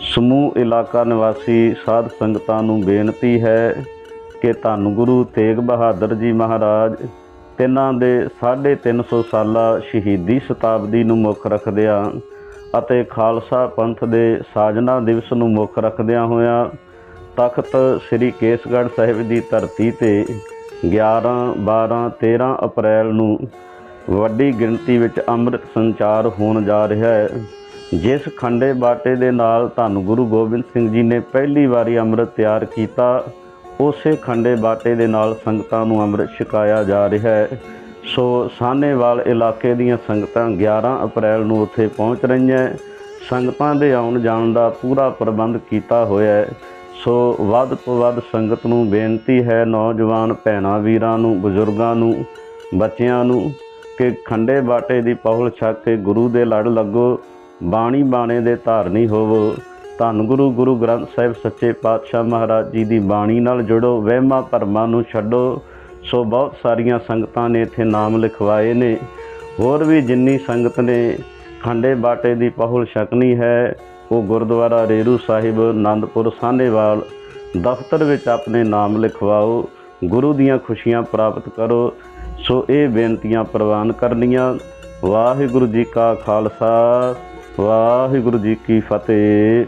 ਸਮੂਹ ਇਲਾਕਾ ਨਿਵਾਸੀ ਸਾਧ ਸੰਗਤਾਂ ਨੂੰ ਬੇਨਤੀ ਹੈ ਕਿ ਧੰਨ ਗੁਰੂ ਤੇਗ ਬਹਾਦਰ ਜੀ ਮਹਾਰਾਜ, ਤਿੰਨਾਂ ਦੇ 350 ਸਾਲਾ ਸ਼ਹੀਦੀ ਸ਼ਤਾਬਦੀ ਨੂੰ ਮੁੱਖ ਰੱਖਦਿਆਂ ਅਤੇ ਖਾਲਸਾ ਪੰਥ ਦੇ ਸਾਜਨਾ ਦਿਵਸ ਨੂੰ ਮੁੱਖ ਰੱਖਦਿਆਂ ਹੋਇਆਂ ਤਖਤ ਸ੍ਰੀ ਕੇਸਗੜ੍ਹ ਸਾਹਿਬ ਦੀ ਧਰਤੀ ਤੇ 11 12 13 ਅਪ੍ਰੈਲ ਨੂੰ ਵੱਡੀ ਗਿਣਤੀ ਵਿੱਚ ਅੰਮ੍ਰਿਤ ਸੰਚਾਰ ਹੋਣ ਜਾ ਰਿਹਾ ਹੈ। ਜਿਸ ਖੰਡੇ ਬਾਟੇ ਦੇ ਨਾਲ ਧੰਨ ਗੁਰੂ ਗੋਬਿੰਦ ਸਿੰਘ ਜੀ ਨੇ ਪਹਿਲੀ ਵਾਰੀ ਅੰਮ੍ਰਿਤ ਤਿਆਰ ਕੀਤਾ, ਉਸੇ ਖੰਡੇ ਬਾਟੇ ਦੇ ਨਾਲ ਸੰਗਤਾਂ ਨੂੰ ਅੰਮ੍ਰਿਤ ਛਕਾਇਆ ਜਾ ਰਿਹਾ ਹੈ। ਸੋ ਸਾਨੇਵਾਲ ਇਲਾਕੇ ਦੀਆਂ ਸੰਗਤਾਂ 11 ਅਪ੍ਰੈਲ ਨੂੰ ਉੱਥੇ ਪਹੁੰਚ ਰਹੀਆਂ ਸੰਗਤਾਂ ਦੇ ਆਉਣ ਜਾਣ ਦਾ ਪੂਰਾ ਪ੍ਰਬੰਧ ਕੀਤਾ ਹੋਇਆ ਹੈ। ਸੋ ਵੱਧ ਤੋਂ ਵੱਧ ਸੰਗਤ ਨੂੰ ਬੇਨਤੀ ਹੈ, ਨੌਜਵਾਨ ਭੈਣਾਂ ਵੀਰਾਂ ਨੂੰ, ਬਜ਼ੁਰਗਾਂ ਨੂੰ, ਬੱਚਿਆਂ ਨੂੰ ਕਿ ਖੰਡੇ ਬਾਟੇ ਦੀ ਪਹੁਲ ਛਕ ਕੇ ਗੁਰੂ ਦੇ ਲੜ ਲੱਗੋ। ਬਾਣੀ ਬਾਣੇ ਦੇ ਧਾਰਨੀ ਹੋਵੋ। ਧੰਨ ਗੁਰੂ ਗੁਰੂ ਗ੍ਰੰਥ ਸਾਹਿਬ ਸੱਚੇ ਪਾਤਸ਼ਾਹ ਮਹਾਰਾਜ ਜੀ ਦੀ ਬਾਣੀ ਨਾਲ ਜੁੜੋ, ਵਹਿਮਾਂ ਭਰਮਾਂ ਨੂੰ ਛੱਡੋ। ਸੋ ਬਹੁਤ ਸਾਰੀਆਂ ਸੰਗਤਾਂ ਨੇ ਇੱਥੇ ਨਾਮ ਲਿਖਵਾਏ ਨੇ। ਹੋਰ ਵੀ ਜਿੰਨੀ ਸੰਗਤ ਨੇ, ਖੰਡੇ ਬਾਟੇ ਦੀ ਪਹੁਲ ਛਕਣੀ ਹੈ, ਉਹ ਗੁਰਦੁਆਰਾ ਰੇਰੂ ਸਾਹਿਬ, ਆਨੰਦਪੁਰ ਸਾਹਨੇਵਾਲ, ਦਫ਼ਤਰ ਵਿੱਚ ਆਪਣੇ ਨਾਮ ਲਿਖਵਾਓ, ਗੁਰੂ ਦੀਆਂ ਖੁਸ਼ੀਆਂ ਪ੍ਰਾਪਤ ਕਰੋ। ਸੋ ਇਹ ਬੇਨਤੀਆਂ ਪ੍ਰਵਾਨ ਕਰਨੀਆਂ। ਵਾਹਿਗੁਰੂ ਜੀ ਕਾ ਖਾਲਸਾ। ਵਾਹਿਗੁਰੂ ਜੀ ਕੀ ਫਤਿਹ।